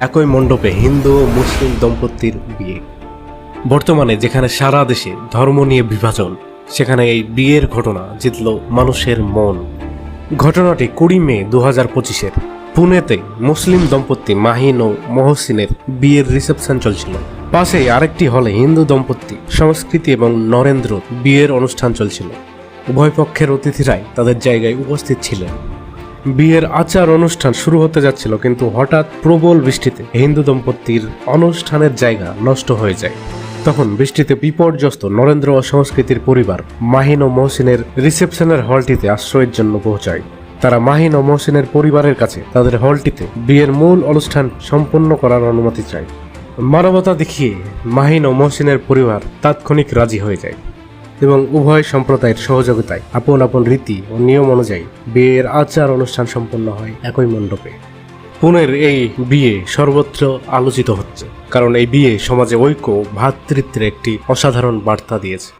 একই মণ্ডপে হিন্দু ও মুসলিম দম্পতির বিয়ে। বর্তমানে যেখানে সারা দেশে ধর্ম নিয়ে বিভাজন, সেখানে এই বিয়ের ঘটনা জিতল মানুষের মন। ঘটনাটি কুড়ি মে দু হাজার পঁচিশের পুনেতে মুসলিম দম্পতি মাহিন ও মহসিনের বিয়ের রিসেপশন চলছিল। পাশেই আরেকটি হলে হিন্দু দম্পতি সংস্কৃতি এবং নরেন্দ্র বিয়ের অনুষ্ঠান চলছিল। উভয় পক্ষের অতিথিরাই তাদের জায়গায় উপস্থিত ছিলেন। বিয়ের আচার অনুষ্ঠান শুরু হতে যাচ্ছিল, কিন্তু হঠাৎ প্রবল বৃষ্টিতে হিন্দু দম্পতির অনুষ্ঠানের জায়গা নষ্ট হয়ে যায়। তখন বৃষ্টিতে বিপর্যস্ত নরেন্দ্র ও সংস্কৃতির পরিবার মাহিন ও মহসিনের রিসেপশনের হলটিতে আশ্রয়ের জন্য পৌঁছায়। তারা মাহিন ও মহসিনের পরিবারের কাছে তাদের হলটিতে বিয়ের মূল অনুষ্ঠান সম্পন্ন করার অনুমতি চায়। মানবতা দেখিয়ে মাহিন ও মহসিনের পরিবার তাৎক্ষণিক রাজি হয়ে যায়। এবং উভয় সম্প্রদায়ের সহযোগিতায় আপন আপন রীতি ও নিয়ম অনুযায়ী বিয়ের আচার অনুষ্ঠান সম্পন্ন হয় একই মণ্ডপে। পুনের এই বিয়ে সর্বত্র আলোচিত হচ্ছে, কারণ এই বিয়ে সমাজে ঐক্য ভ্রাতৃত্বের একটি অসাধারণ বার্তা দিয়েছে।